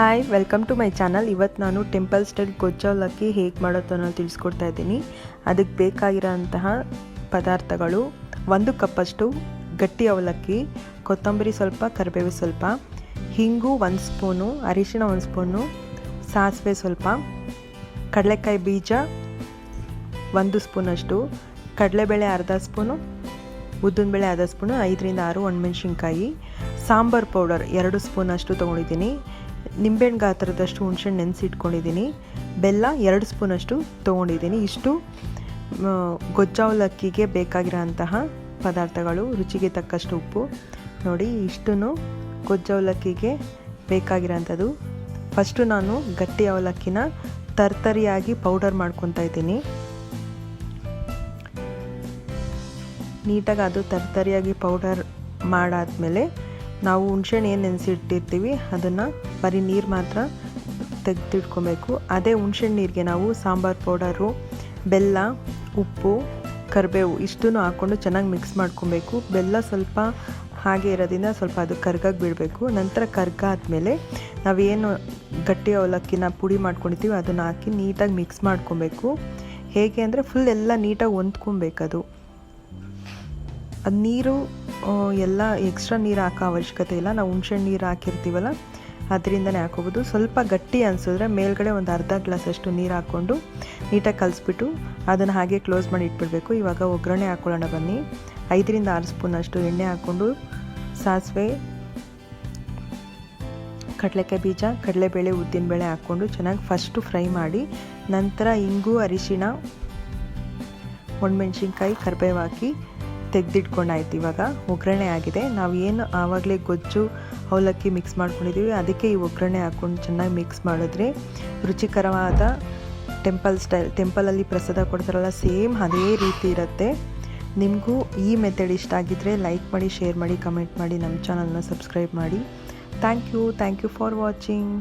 Hi welcome to my channel ಇವತ್ತು ನಾನು temple style ಗೊಜ್ಜ ಅವಲಕ್ಕಿ ಹೇಗೆ ಮಾಡೋದು ಅನ್ನೋದು ತಿಳಿಸ್ಕೊಡ್ತಾ ಇದ್ದೀನಿ. ಅದಕ್ಕೆ ಬೇಕಾಗಿರೋಂತಹ ಪದಾರ್ಥಗಳು ಒಂದು ಕಪ್ಪಷ್ಟು ಗಟ್ಟಿ ಅವಲಕ್ಕಿ, ಕೊತ್ತಂಬರಿ ಸ್ವಲ್ಪ ಕರಿಬೇವು ಸ್ವಲ್ಪ, ಹಿಂಗು ಒಂದು ಸ್ಪೂನು, ಅರಿಶಿಣ ಒಂದು ಸ್ಪೂನು, ಸಾಸಿವೆ ಸ್ವಲ್ಪ, ಕಡಲೆಕಾಯಿ ಬೀಜ ಒಂದು ಸ್ಪೂನಷ್ಟು, ಕಡಲೆಬೇಳೆ ಅರ್ಧ ಸ್ಪೂನು, ಉದ್ದಿನಬೇಳೆ ಅರ್ಧ ಸ್ಪೂನು, ಐದರಿಂದ ಆರು ಒಣಮೆಣ್ಸಿನ್ಕಾಯಿ, ಸಾಂಬಾರ್ ಪೌಡರ್ ಎರಡು ಸ್ಪೂನಷ್ಟು ತೊಗೊಂಡಿದ್ದೀನಿ. ನಿಂಬೆಹಣ್ಣು ಗಾತ್ರದಷ್ಟು ಹುಣ್ಸೆಹಣ್ಣು ನೆನೆಸಿಟ್ಕೊಂಡಿದ್ದೀನಿ. ಬೆಲ್ಲ ಎರಡು ಸ್ಪೂನಷ್ಟು ತೊಗೊಂಡಿದ್ದೀನಿ. ಇಷ್ಟು ಗೊಜ್ಜಾವಲಕ್ಕಿಗೆ ಬೇಕಾಗಿರೋಂತಹ ಪದಾರ್ಥಗಳು, ರುಚಿಗೆ ತಕ್ಕಷ್ಟು ಉಪ್ಪು. ನೋಡಿ, ಇಷ್ಟನ್ನು ಗೊಜ್ಜಾವಲಕ್ಕಿಗೆ ಬೇಕಾಗಿರೋಂಥದ್ದು. ಫಸ್ಟು ನಾನು ಗಟ್ಟಿ ಅವಲಕ್ಕಿನ ತರ್ತರಿಯಾಗಿ ಪೌಡರ್ ಮಾಡ್ಕೊತಾ ಇದ್ದೀನಿ. ನೀಟಾಗಿ ಅದು ತರ್ತರಿಯಾಗಿ ಪೌಡರ್ ಮಾಡಾದ್ಮೇಲೆ ನಾವು ಹುಣ್ಸೆಹಣ್ಣು ಏನು ನೆನೆಸಿಟ್ಟಿರ್ತೀವಿ, ಅದನ್ನು ಬರೀ ನೀರು ಮಾತ್ರ ತೆಗೆದಿಟ್ಕೊಬೇಕು. ಅದೇ ಹುಣ್ಸೆಹಣ್ಣು ನೀರಿಗೆ ನಾವು ಸಾಂಬಾರು ಪೌಡರು, ಬೆಲ್ಲ, ಉಪ್ಪು, ಕರಿಬೇವು ಇಷ್ಟನ್ನು ಹಾಕ್ಕೊಂಡು ಚೆನ್ನಾಗಿ ಮಿಕ್ಸ್ ಮಾಡ್ಕೊಬೇಕು. ಬೆಲ್ಲ ಸ್ವಲ್ಪ ಹಾಗೆ ಇರೋದ್ರಿಂದ ಸ್ವಲ್ಪ ಅದು ಕರ್ಗಾಗಿ ಬಿಡಬೇಕು. ನಂತರ ಕರ್ಗಾದ್ಮೇಲೆ ನಾವೇನು ಗಟ್ಟಿ ಅವಲಕ್ಕಿನ ಪುಡಿ ಮಾಡ್ಕೊಂಡಿರ್ತೀವಿ ಅದನ್ನು ಹಾಕಿ ನೀಟಾಗಿ ಮಿಕ್ಸ್ ಮಾಡ್ಕೊಬೇಕು. ಹೇಗೆ ಅಂದರೆ ಫುಲ್ ಎಲ್ಲ ನೀಟಾಗಿ ಹೊಂದ್ಕೊಬೇಕು ಅದು ನೀರು ಎಲ್ಲ ಎಕ್ಸ್ಟ್ರಾ ನೀರು ಹಾಕೋ ಅವಶ್ಯಕತೆ ಇಲ್ಲ. ನಾವು ಹುಣ್ಸೆಹಣ್ಣು ನೀರು ಹಾಕಿರ್ತೀವಲ್ಲ, ಅದರಿಂದನೇ ಹಾಕೋಬೋದು. ಸ್ವಲ್ಪ ಗಟ್ಟಿ ಅನಿಸಿದ್ರೆ ಮೇಲ್ಗಡೆ ಒಂದು ಅರ್ಧ ಗ್ಲಾಸಷ್ಟು ನೀರು ಹಾಕ್ಕೊಂಡು ನೀಟಾಗಿ ಕಲಿಸ್ಬಿಟ್ಟು ಅದನ್ನು ಹಾಗೆ ಕ್ಲೋಸ್ ಮಾಡಿ ಇಟ್ಬಿಡಬೇಕು. ಇವಾಗ ಒಗ್ಗರಣೆ ಹಾಕ್ಕೊಳ್ಳೋಣ ಬನ್ನಿ. ಐದರಿಂದ ಆರು ಸ್ಪೂನಷ್ಟು ಎಣ್ಣೆ ಹಾಕ್ಕೊಂಡು ಸಾಸಿವೆ, ಕಡಲೆಕಾಯಿ ಬೀಜ, ಕಡಲೆಬೇಳೆ, ಉದ್ದಿನಬೇಳೆ ಹಾಕ್ಕೊಂಡು ಚೆನ್ನಾಗಿ ಫಸ್ಟು ಫ್ರೈ ಮಾಡಿ ನಂತರ ಇಂಗು, ಅರಿಶಿಣ, ಒಣಮೆಣ್ಸಿನ್ಕಾಯಿ, ಕರಿಬೇವು ಹಾಕಿ ತೆಗೆದಿಟ್ಕೊಂಡಾಯ್ತು. ಇವಾಗ ಒಗ್ಗರಣೆ ಆಗಿದೆ. ನಾವು ಏನು ಆವಾಗಲೇ ಗೊಜ್ಜು, ಅವಲಕ್ಕಿ ಮಿಕ್ಸ್ ಮಾಡ್ಕೊಂಡಿದ್ದೀವಿ ಅದಕ್ಕೆ ಈ ಒಗ್ಗರಣೆ ಹಾಕ್ಕೊಂಡು ಚೆನ್ನಾಗಿ ಮಿಕ್ಸ್ ಮಾಡಿದ್ರೆ ರುಚಿಕರವಾದ ಟೆಂಪಲ್ ಸ್ಟೈಲ್ ಟೆಂಪಲಲ್ಲಿ ಪ್ರಸಾದ ಕೊಡ್ತಾರಲ್ಲ ಸೇಮ್ ಅದೇ ರೀತಿ ಇರುತ್ತೆ. ನಿಮಗೂ ಈ ಮೆಥಡ್ ಇಷ್ಟ ಆಗಿದ್ದರೆ ಲೈಕ್ ಮಾಡಿ ಶೇರ್ ಮಾಡಿ ಕಮೆಂಟ್ ಮಾಡಿ ನಮ್ಮ ಚಾನಲ್ನ ಸಬ್ಸ್ಕ್ರೈಬ್ ಮಾಡಿ. Thank you thank you for watching